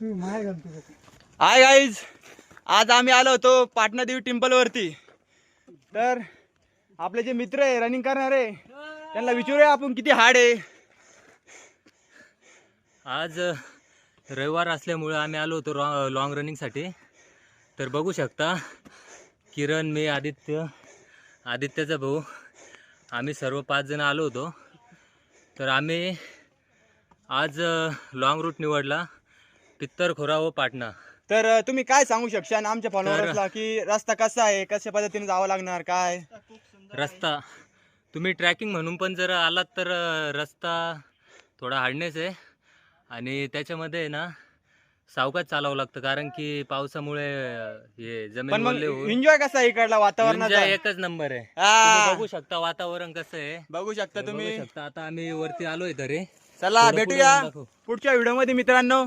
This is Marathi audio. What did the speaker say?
हाय गाईज आज आम्ही आलो होतो पाटणादेवी टेम्पल वरती. तर आपले जे मित्र आहे रनिंग करणारे त्यांना विचारूया आपण किती हार्ड आहे. आज रविवार असल्यामुळं आम्ही आलो होतो रॉ लॉंग रनिंगसाठी तर बघू शकता किरण मी आदित्य आदित्याचा भाऊ आम्ही सर्व पाच जण आलो होतो. तर आम्ही आज लॉंग रूट निवडला. पित्तरखोरा व पाटणा. तर अं, तुम्ही काय सांगू शकशान आमच्या फॉलोअर्सला की रस्ता कसा आहे? कशा पद्धतीने जावं लागणार? काय? रस्ता. तुम्ही ट्रॅकिंग म्हणून पण जर आलात तर अ, रस्ता थोडा हार्डनेस आहे. आणि त्याच्यामध्ये ना सावकाश चालावं लागतं. कारण की पावसामुळे अ, हे पण जमीन मग ओले होऊन एन्जॉय कसा आहे इकडला वातावरणाचा? Enjoy एकच नंबर आहे. तुम्ही बघू शकता वातावरण कसं आहे. बघू शकता बघू तुम्ही. शकता. आता आम्ही वरती आलोय तरी. चला थोडं पुढे भेटूया जाऊन दाखव. पुढच्या व्हिडिओमध्ये मित्रांनो.